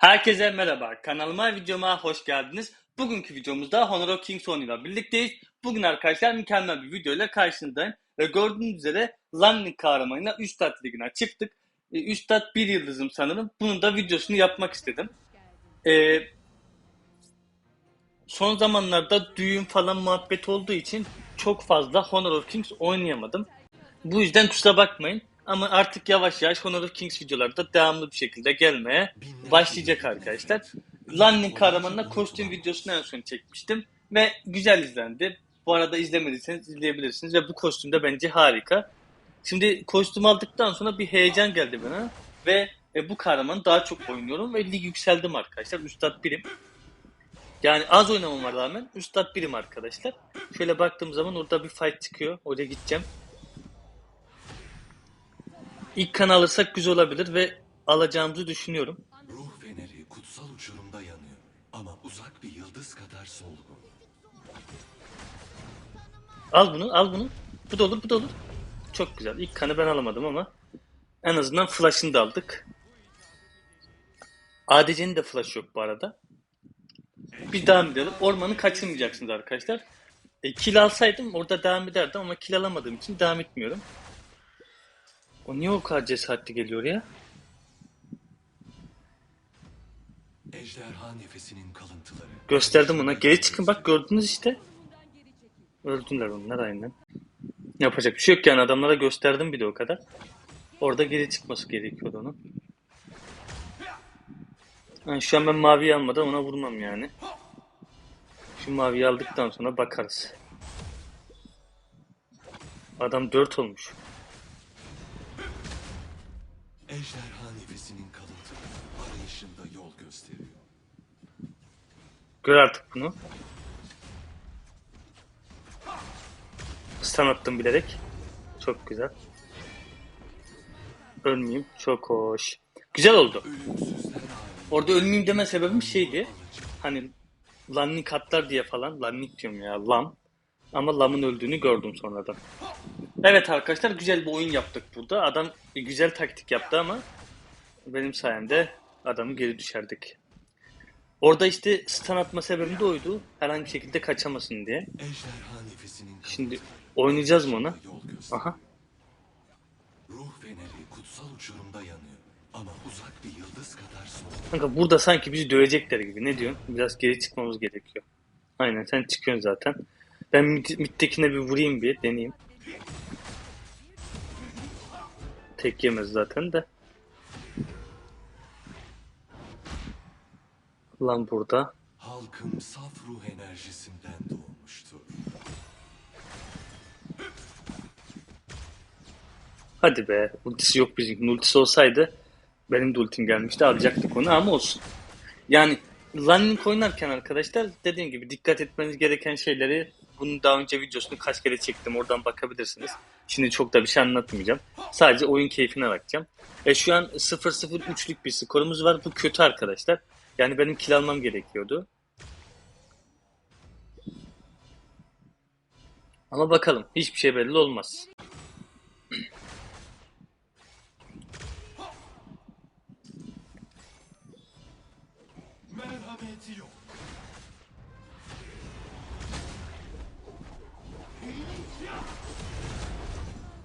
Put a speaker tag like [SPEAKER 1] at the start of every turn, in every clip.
[SPEAKER 1] Herkese merhaba. Kanalıma videoma hoş geldiniz. Bugünkü videomuzda Honor of Kings ile birlikteyiz. Bugün arkadaşlar mükemmel bir video ile karşınızdayım. Ve gördüğünüz üzere Landing kahramanıyla Üstad Ligi'ne çıktık. E, Üstad bir yıldızım sanırım. Bunun da videosunu yapmak istedim. E, son zamanlarda düğün falan muhabbet olduğu için çok fazla Honor of Kings oynayamadım. Bu yüzden kusura bakmayın. Ama artık yavaş yavaş Honor of Kings videoları da devamlı bir şekilde gelmeye başlayacak arkadaşlar. Landing kahramanına kostüm videosunu en son çekmiştim. Ve güzel izlendi. Bu arada izlemediyseniz izleyebilirsiniz. Ve bu kostüm de bence harika. Şimdi kostüm aldıktan sonra bir heyecan geldi bana. Ve e, bu kahramanı daha çok oynuyorum. Ve lig yükseldim arkadaşlar. Üstad birim. Yani az oynamama rağmen Üstad birim arkadaşlar. Şöyle baktığım zaman orada bir fight çıkıyor. Oraya gideceğim. İlk kan alırsak güzel olabilir ve alacağımızı düşünüyorum.
[SPEAKER 2] Ruh feneri kutsal uçurumda yanıyor ama uzak bir yıldız kadar solgun.
[SPEAKER 1] Al bunu, al bunu. Bu da olur, bu da olur. Çok güzel. İlk kanı ben alamadım ama en azından flash'ını da aldık. ADC'nin de flash yok bu arada. Bir devam edelim. Ormanı kaçırmayacaksınız arkadaşlar. E, kill alsaydım orada devam ederdim ama kill alamadığım için devam etmiyorum. O niye o kadar cesaretli geliyor ya?
[SPEAKER 2] Ejderha nefesinin kalıntıları.
[SPEAKER 1] Gösterdim ona. Geri çıkın bak gördünüz işte. Öldüler onlar aynen. Yapacak bir şey yok yani adamlara gösterdim bir de o kadar. Orada geri çıkması gerekiyordu onun. Yani şu an ben maviyi almadan ona vurmam yani. Şu maviyi aldıktan sonra bakarız. Adam 4 olmuş.
[SPEAKER 2] Ejderha nefesinin kalıntıları arayışında yol gösteriyor.
[SPEAKER 1] Gör artık bunu. Stun attım bilerek. Çok güzel. Ölmeyeyim. Çok hoş. Güzel oldu. Orada ölmeyeyim deme sebebim şeydi. Hani Lannik katlar diye falan. Lannik diyorum ya. Lam. Ama Lam'ın öldüğünü gördüm sonradan. Evet arkadaşlar güzel bir oyun yaptık burada. Adam güzel taktik yaptı ama benim sayemde adamı geri düşerdik. Orada işte stun atma sebebi de oydu. Herhangi bir şekilde kaçamasın diye. Şimdi oynayacağız mı ona? Aha.
[SPEAKER 2] Ruh feneri kutsal uçurumda yanıyor ama uzak bir yıldız kadar.
[SPEAKER 1] Kanka burada sanki bizi dövecekler gibi. Ne diyorsun? Biraz geri çıkmamız gerekiyor. Aynen sen çıkıyorsun zaten. Ben mid, mid'dekine bir vurayım bir deneyeyim. Tek yemez zaten de. Lan burada.
[SPEAKER 2] Halkım saf ruh enerjisinden doğmuştur.
[SPEAKER 1] Hadi be. Ultisi yok bizim. Ultisi olsaydı benim de ultim gelmişti. Alacaktık onu ama olsun. Yani Running oynarken arkadaşlar dediğim gibi dikkat etmeniz gereken şeyleri bunun daha önce videosunu kaç kere çektim. Oradan bakabilirsiniz. Şimdi çok da bir şey anlatmayacağım. Sadece oyun keyfine bakacağım. E şu an 0-0-3'lük bir skorumuz var. Bu kötü arkadaşlar. Yani benim kill almam gerekiyordu. Ama bakalım. Hiçbir şey belli olmaz.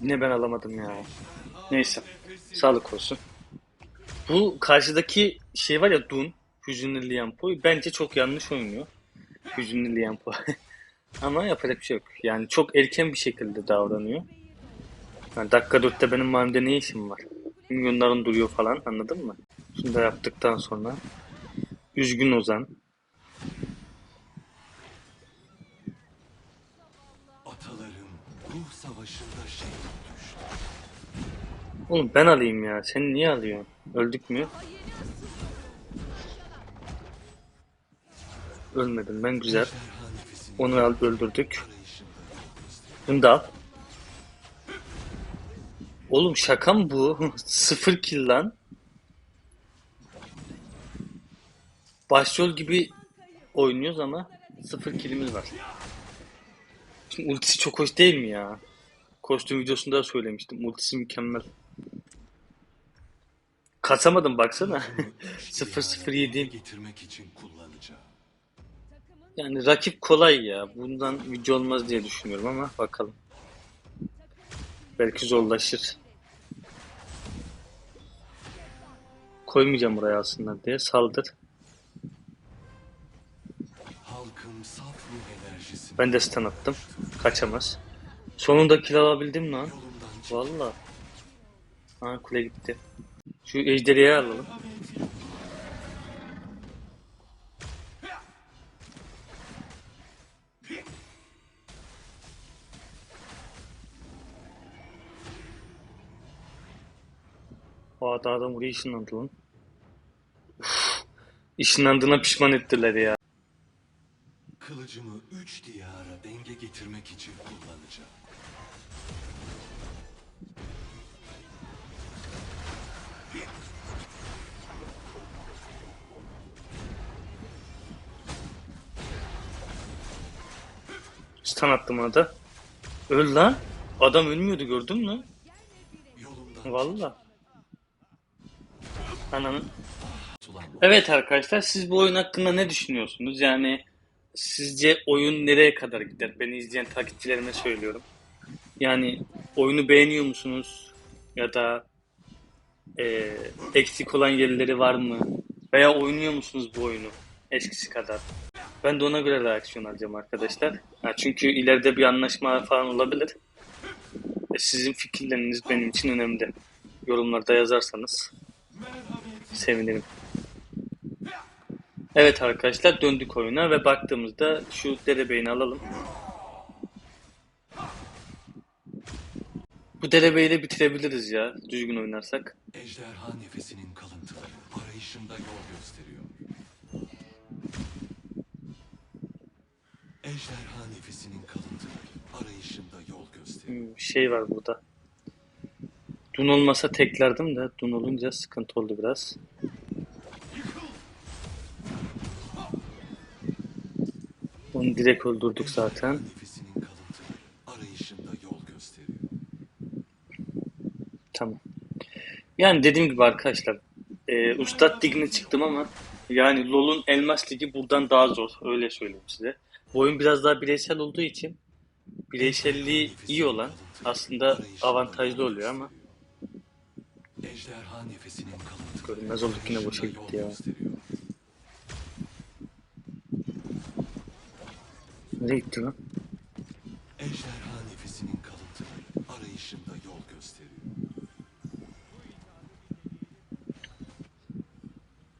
[SPEAKER 1] Yine ben alamadım ya. Neyse. Sağlık olsun. Bu karşıdaki şey var ya Dun. Hüzünlü Liampo. Bence çok yanlış oynuyor. Hüzünlü Liampo. Ama yapacak bir şey yok. Yani çok erken bir şekilde davranıyor. Yani dakika 4'te benim mahallemde ne işim var? Milyonların duruyor falan anladın mı? Şunu da yaptıktan sonra. Üzgün Ozan. Oğlum ben alayım ya. Sen niye alıyorsun? Öldük mü? Ölmedim ben güzel. Onu al öldürdük. Bunu da al. Oğlum şaka mı bu? Sıfır kill lan. Başrol gibi oynuyoruz ama sıfır killimiz var. Şimdi ultisi çok hoş değil mi ya? Kostüm videosunda da söylemiştim. Ultisi mükemmel. Kasamadım baksana.
[SPEAKER 2] Ruhumu üç
[SPEAKER 1] 0-0
[SPEAKER 2] diyara
[SPEAKER 1] yediğim.
[SPEAKER 2] getirmek için kullanacağım.
[SPEAKER 1] Yani rakip kolay ya. Bundan video olmaz diye düşünüyorum ama bakalım. Belki zorlaşır. Koymayacağım buraya aslında diye saldır. Ben de stun attım. Kaçamaz. Sonunda kill alabildim lan. Valla. Ha kule gitti. Şu ejderiye alalım. Daha adam buraya ışınlandı lan. Uf, ışınlandığına pişman ettiler ya.
[SPEAKER 2] Üç diyara denge getirmek için kullanacağım.
[SPEAKER 1] Stun attım ona da. Öl lan. Adam ölmüyordu gördün mü? Valla. Ananın. Evet arkadaşlar siz bu oyun hakkında ne düşünüyorsunuz? Yani sizce oyun nereye kadar gider? Beni izleyen takipçilerime söylüyorum. Yani oyunu beğeniyor musunuz? Ya da e, eksik olan yerleri var mı? Veya oynuyor musunuz bu oyunu eskisi kadar? Ben de ona göre reaksiyon alacağım arkadaşlar. Ha, çünkü ileride bir anlaşma falan olabilir. E, sizin fikirleriniz benim için önemli. Yorumlarda yazarsanız sevinirim. Evet arkadaşlar döndük oyuna ve baktığımızda şu derebeyini alalım. Bu derebeyi de bitirebiliriz ya düzgün oynarsak.
[SPEAKER 2] ejderha nefesinin kalıntıları arayışımda yol gösteriyor. Ejderha nefesinin kalıntıları arayışımda yol gösteriyor.
[SPEAKER 1] Hmm, şey var burada. Dun olmasa teklerdim de Dun olunca sıkıntı oldu biraz. Onu direkt öldürdük zaten. Tamam. Yani dediğim gibi arkadaşlar e, Ustad Lig'ine çıktım ama yani LoL'un Elmas Ligi buradan daha zor. Öyle söyleyeyim size. Bu oyun biraz daha bireysel olduğu için bireyselliği iyi olan aslında avantajlı oluyor ama Görünmez olduk yine boşa gitti ya. Nereye gitti lan?
[SPEAKER 2] Ejderha nefesinin kalıntıları arayışımda yol gösteriyor.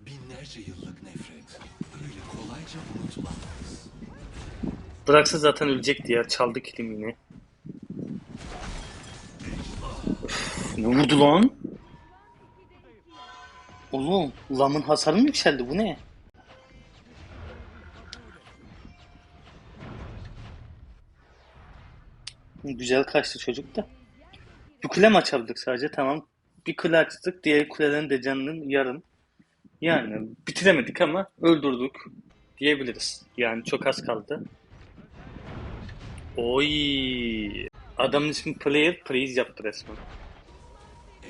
[SPEAKER 2] Binlerce yıllık nefret öyle kolayca unutulamaz.
[SPEAKER 1] Bıraksa zaten ölecekti ya. Çaldı kilim yine. Ne vurdu lan? Oğlum, lamın hasarı mı yükseldi? Bu ne? Güzel kaçtı çocuk da. Bir kule mi açabildik sadece? Tamam. Bir kule açtık. Diğer kulelerin de canının yarım. Yani bitiremedik ama öldürdük diyebiliriz. Yani çok az kaldı. Oy. Adamın ismi Player, Please yaptı resmen.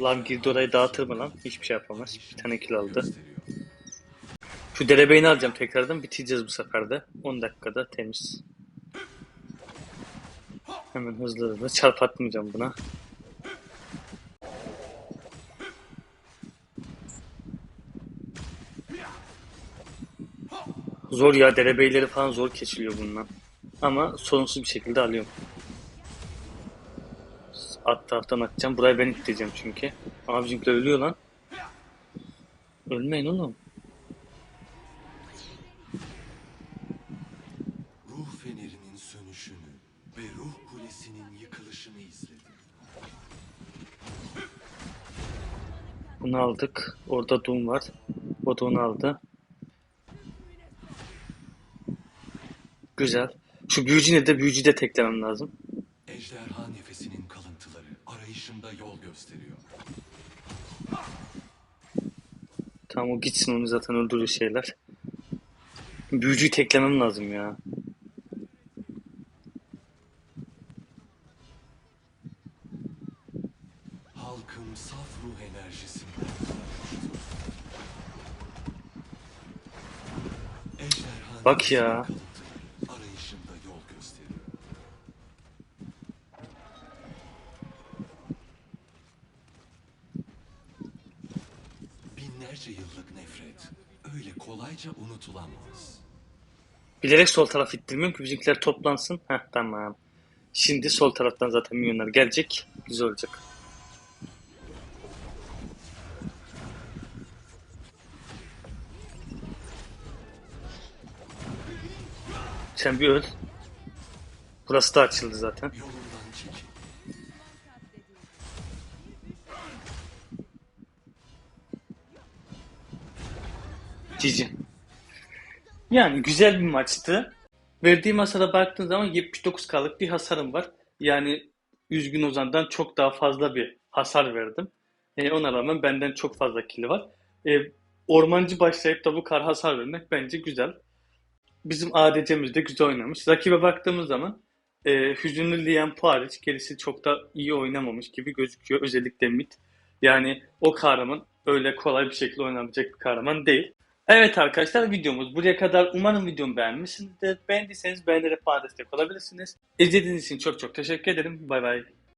[SPEAKER 1] Lan girdi dağıtır mı lan? Hiçbir şey yapamaz. Bir tane kill aldı. Şu derebeğini alacağım tekrardan. Bitireceğiz bu sefer de. 10 dakikada temiz. Hemen hızlı hızlı. Çarp atmayacağım buna. Zor ya derebeyleri falan zor kesiliyor bundan. Ama sorunsuz bir şekilde alıyorum. Alt taraftan atacağım. Burayı ben ittireceğim çünkü. Bizimkiler ölüyor lan. Ölmeyin oğlum.
[SPEAKER 2] Yıkılışını izledim.
[SPEAKER 1] Bunu aldık. Orada Doom var. O da onu aldı. Güzel. Şu büyücü ne de büyücü de teklemem lazım.
[SPEAKER 2] Ejderha nefesinin kalıntıları arayışımda yol gösteriyor.
[SPEAKER 1] Tamam o gitsin onu zaten öldürür şeyler. Büyücüyü teklemem lazım ya.
[SPEAKER 2] Halkım Halkım saf ruh enerjisinden Ejderhanın
[SPEAKER 1] Bak ya.
[SPEAKER 2] Binlerce yıllık nefret öyle kolayca unutulamaz.
[SPEAKER 1] Bilerek sol taraf ittirmiyorum ki bizimkiler toplansın. Heh tamam. Şimdi sol taraftan zaten milyonlar gelecek. Güzel olacak. Sen bir öl. Burası da açıldı zaten. Cici. Yani güzel bir maçtı. Verdiğim hasara baktığın zaman 79K'lık bir hasarım var. Yani Üzgün Ozan'dan çok daha fazla bir hasar verdim. E, ona rağmen benden çok fazla kili var. E, ormancı başlayıp da bu kadar hasar vermek bence güzel. Bizim ADC'miz de güzel oynamış. Rakibe baktığımız zaman e, Hüzünlü Liam hariç gerisi çok da iyi oynamamış gibi gözüküyor. Özellikle mid. Yani o kahraman öyle kolay bir şekilde oynanabilecek bir kahraman değil. Evet arkadaşlar videomuz buraya kadar. Umarım videomu beğenmişsinizdir. Beğendiyseniz beğenerek bana destek olabilirsiniz. İzlediğiniz için çok çok teşekkür ederim. Bay bay.